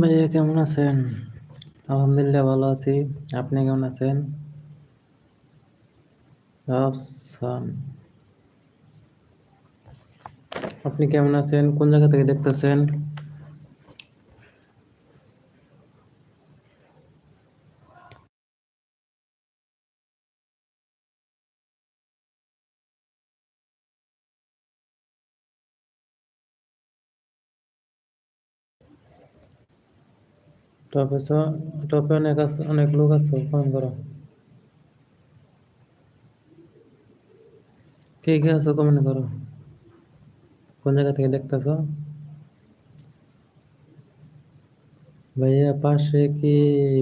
ভাইয়া কেমন আছেন? আলহামদুলিল্লাহ ভালো আছি। আপনি কেমন আছেন? আপনি কেমন আছেন? কোন জায়গা থেকে দেখতেছেন? টপে টপে অনেক আছে অনেক লোক আছে কমেন্ট করো। কে কে আছো কমেন্ট করো। কোন জায়গা থেকে দেখতেছো? ভাইয়া, পাশে কি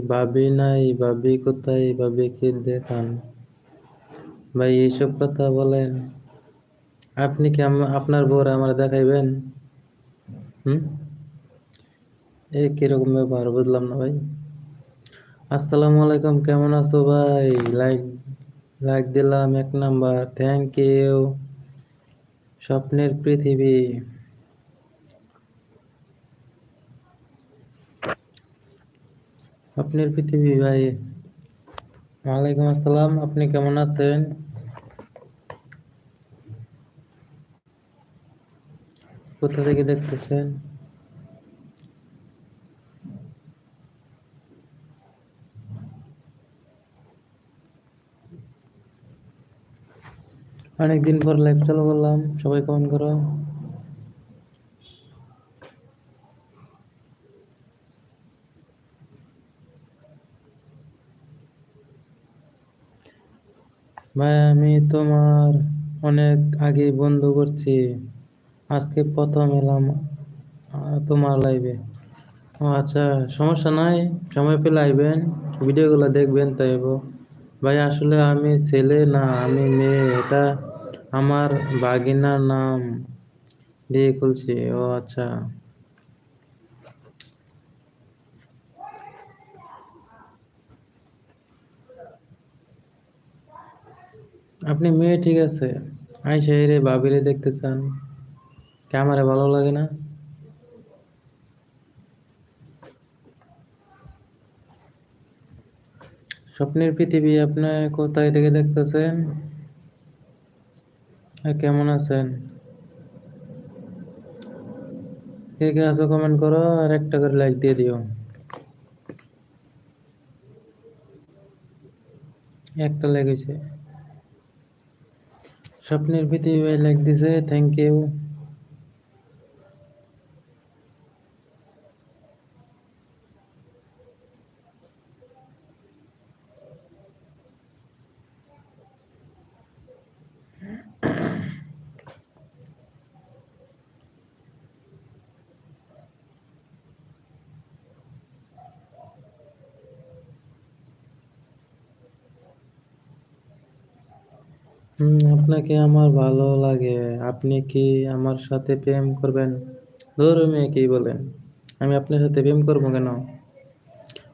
ভাবি নাই? ভাবি কোথায়? ভাবিকে দেখান। ভাই, এইসব কথা বলেন। আপনি কি আপনার বউরে আমার দেখাইবেন? হুম? এ কীরকম ব্যাপার বুঝলাম না ভাই। আসসালামু আলাইকুম, কেমন আছো ভাই? লাইক লাইক দিলাম, এক নাম্বার। Thank you. স্বপ্নের পৃথিবী। স্বপ্নের পৃথিবী ভাই। ওয়ালাইকুম আসসালাম। আপনি কেমন আছেন? কোথা থেকে দেখতেছেন? অনেকদিন পর লাইভ চালু করলাম। সবাই কমেন্ট করো। ভাই, আমি তোমার অনেক আগে বন্ধ করছি। আজকে প্রথম এলাম তোমার লাইভে। ও আচ্ছা সমস্যা নাই। সময় পেলে আইবেন। ভিডিওগুলো দেখবেন তাইব। ভাই, আসলে আমি ছেলে না, আমি মেয়ে। এটা আমার বাগিনার নাম দিয়ে খুলছি। ও আচ্ছা। আপনি মেয়ে, ঠিক আছে। আইসা এরে ভাবিরে দেখতে চান। কি আমারে ভালো লাগে না? স্বপ্নের পৃথিবী আপনি কোথায় থেকে দেখতেছেন? কেমন আছেন? কে কে আছো কমেন্ট করো আর একটা করে লাইক দিয়ে দিও। একটা লেগেছে স্বপ্নের পৃথিবী লাইক দিছে। Thank you. হুম, আপনাকে আমার ভালো লাগে। আপনি কি আমার সাথে প্রেম করবেন? ধুর মিয়া কি বলেন? আমি আপনার সাথে প্রেম করব কেন?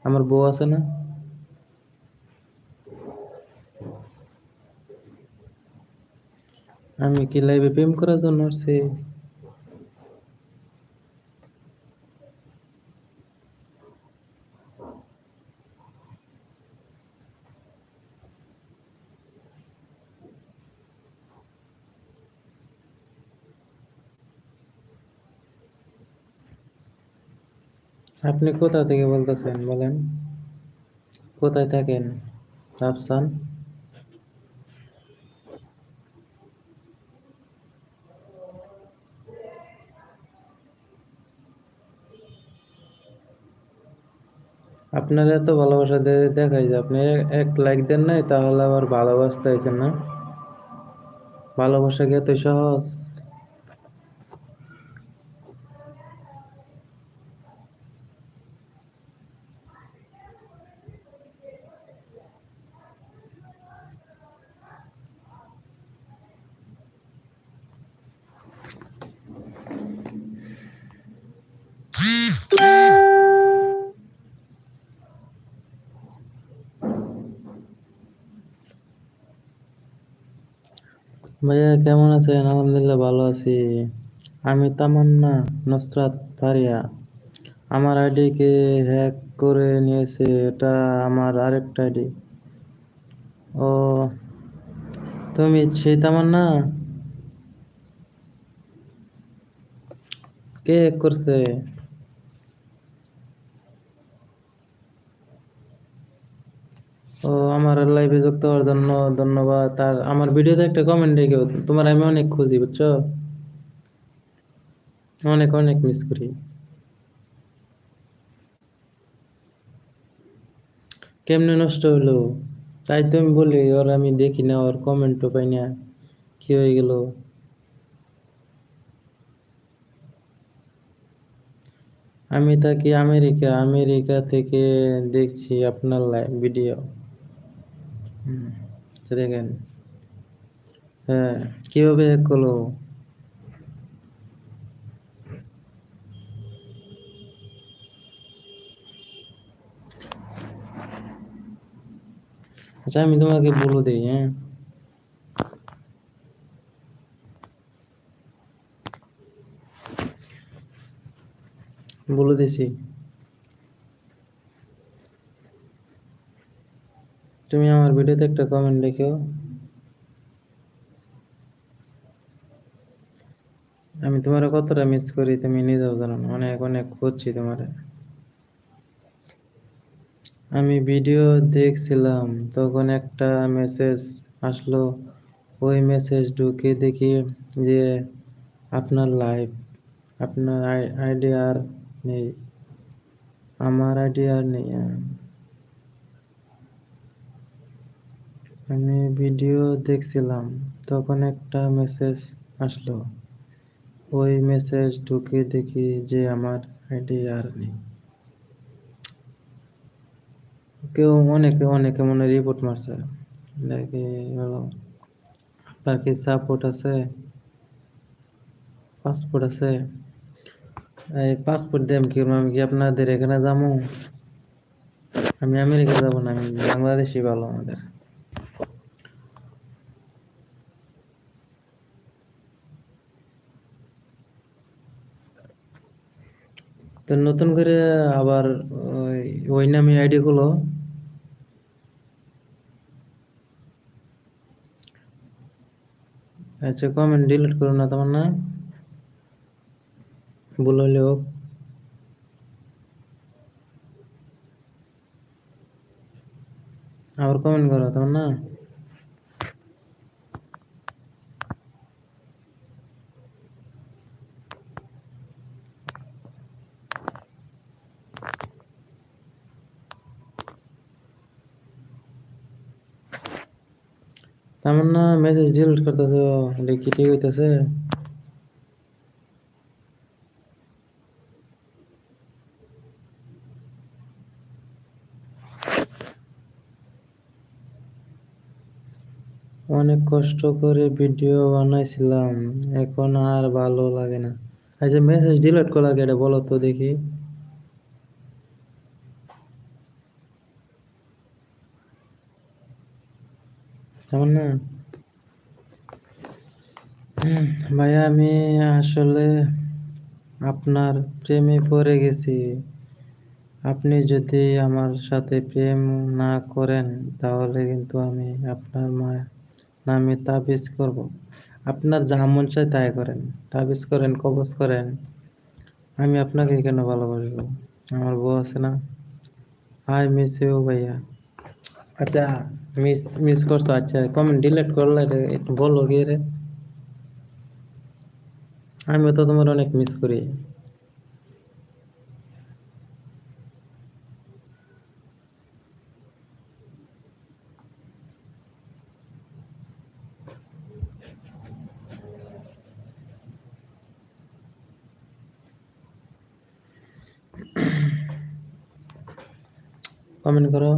আমার বউ আছে না? আমি কি লাইভে প্রেম করার জন্য আসছি? আপনি কোথা থেকে বলতেছেন বলেন? কোথায় থাকেন? রাফসান? আপনার এত ভালোবাসা দে, দেখাই যে আপনি এক লাইক দেন নাই, তাহলে আবার ভালোবাসতে না? ভালোবাসা কি এত সহজ? ভাইয়া, কেমন আছেন? আলহামদুলিল্লাহ ভালো আছি। আমি তামান্না নসরাত ফারিয়া। আমার আইডিকে হ্যাক করে নিয়েছে, এটা আমার আরেকটা আইডি ও, তুমি সেই তামান্না কে করছে ও আমার লাইভে যুক্ত হওয়ার জন্য ধন্যবাদ। আর আমার ভিডিওতে একটা কমেন্ট রেখেও তোমার আমি অনেক খুঁজি, বুঝছ? অনেক অনেক মিস করি। কেমনে নষ্ট হলো? তাই তো আমি বলি ওর আমি দেখি না ওর কমেন্টও পাই না। কি হয়ে গেল? আমি থাকি আমেরিকা। আমেরিকা থেকে দেখছি আপনার লাইভ ভিডিও দেখেন হ্যাঁ কীভাবে হ্যাক করল আচ্ছা আমি তোমাকে বলে দিই হ্যাঁ। বলে দিছি। তুমি আমার ভিডিওতে একটা কমেন্ট লিখো। আমি তোমার কতটা মিস করি, তুমি নিজেও জানো। অনেক অনেক খুঁজছি তোমারে। আমি ভিডিও দেখছিলাম, তখন একটা মেসেজ আসলো। ওই মেসেজ ঢুকে দেখি যে আপনার লাইভ আপনার আইডি আর নেই। আমার আইডি আর নেই আমি ভিডিও দেখছিলাম, তখন একটা মেসেজ আসলো। ওই মেসেজ ঢুকে দেখি যে আমার আইডি আর নেই। কেউ অনেকে অনেকে মনে রিপোর্ট মারছে। দেখি হলো আপনার কি সাপোর্ট আছে? পাসপোর্ট আছে? এই পাসপোর্ট দিয়ে আমি কি আমি কি আপনাদের এখানে যাব? আমি আমেরিকা যাব না, আমি বাংলাদেশই ভালো আমাদের। তো নতুন করে আবার ওই নামে আইডি গুলো আচ্ছা কমেন্ট ডিলিট করো না তোমার না হলে হোক। আবার কমেন্ট করো তোমার না তেমন না মেসেজ ডিলিট করতেছো এটা কি ঠিক হইতেছে? অনেক কষ্ট করে ভিডিও বানাইছিলাম। এখন আর ভালো লাগে না। আচ্ছা মেসেজ ডিলিট করা লাগে এটা বলো তো দেখি। তেমন না? ভাইয়া আমি আসলে আপনার প্রেমে পড়ে গেছি। আপনি যদি আমার সাথে প্রেম না করেন, তাহলে কিন্তু আমি আপনার মা, নামে তাবিজ করব। আপনার যা মন চায় তাই করেন। তাবিজ করেন, কবজ করেন। আমি আপনাকে কেন ভালোবাসবো? আমার বউ আছে না? আই মিস ইউ ভাইয়া। আচ্ছা মিস মিস করছ আচ্ছা কমেন্ট ডিলিট করলে এটা একটু বলো গিয়ে রে আমিও তো তোমার অনেক মিস করি কমেন্ট করো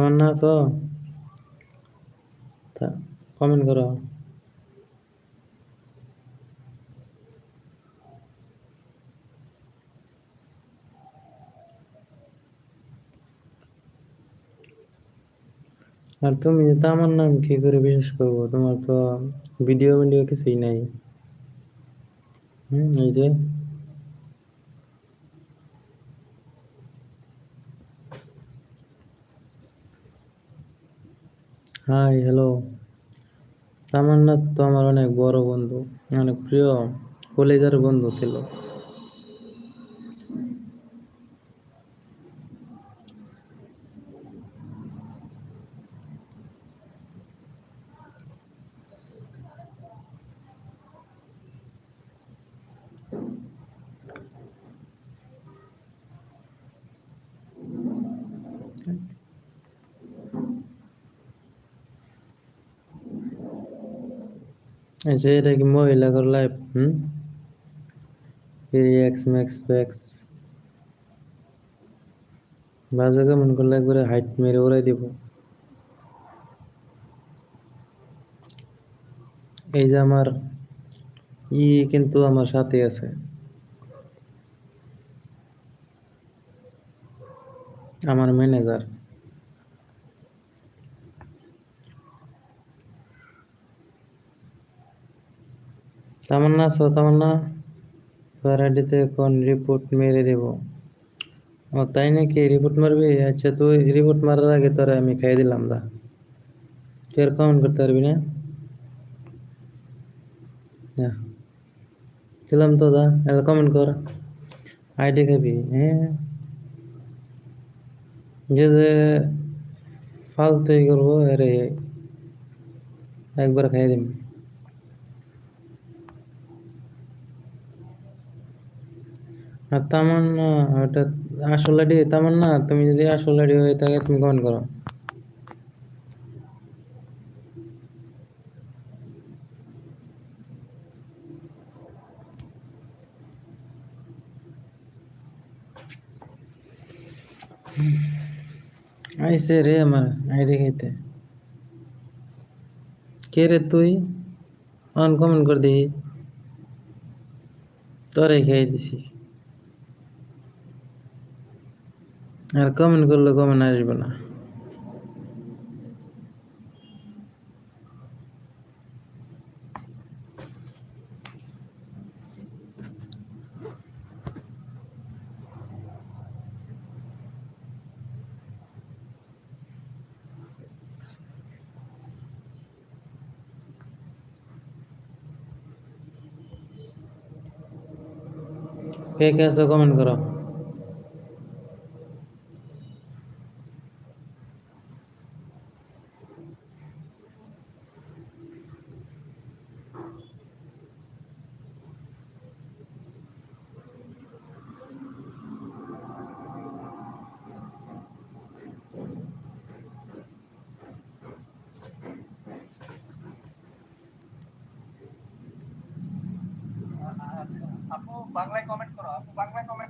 তামান্না আছো তা কমেন্ট করো। আর তুমি যে তামান্না আমি কি করে বিশ্বাস করব? তোমার তো ভিডিও ভিডিও কিছুই নাই। হুম, এই যে হাই হ্যালো তামান্না তো আমার অনেক বড় বন্ধু অনেক প্রিয় কলেজের বন্ধু ছিল। আচ্ছা এটা কি মহিলাগর লাইফ হুম? এক্স ম্যাক্স প্যাক্স বাজে কেমন করলে একবারে হাইট মেরে উড়াই দিব। এই যে আমার ই কিন্তু আমার সাথে আছে। আমার ম্যানেজার তামান্না আছো তামান্না প্যারাডিতে কোন রিপোর্ট মেরে দেব। ও, তাই নাকি? রিপোর্ট মারবি? আচ্ছা তুই রিপোর্ট মারার আগে তোরা আমি খাই দিলাম, দা। তুই আর কমেন্ট করতে পারবি না? দিলাম তো, দা। এবার কমেন্ট কর। আইডি খাবি হ্যাঁ? যে যে ফালতুই করব, আরে, একবার খাই দিবি আর তামান্না, ওটা আসল আইডি, তামান্না, তুমি যদি আসল আইডি হয়ে থাকে, তুমি কমেন্ট করো। আইসে রে আমার আইডি খাইতে কে রে তুই? অন কমেন্ট কর দিই তোরে খেয়ে দিছি। আর কমেন্ট করলে কমেন্ট আসবে না। কে কে আছো কমেন্ট করো আপু বাংলায় কমেন্ট করো আপু। বাংলায় কমেন্ট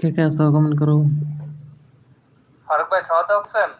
কে কে আছো কমেন্ট করো। ফারুক ভাই খাওয়া দাওয়া করছেন?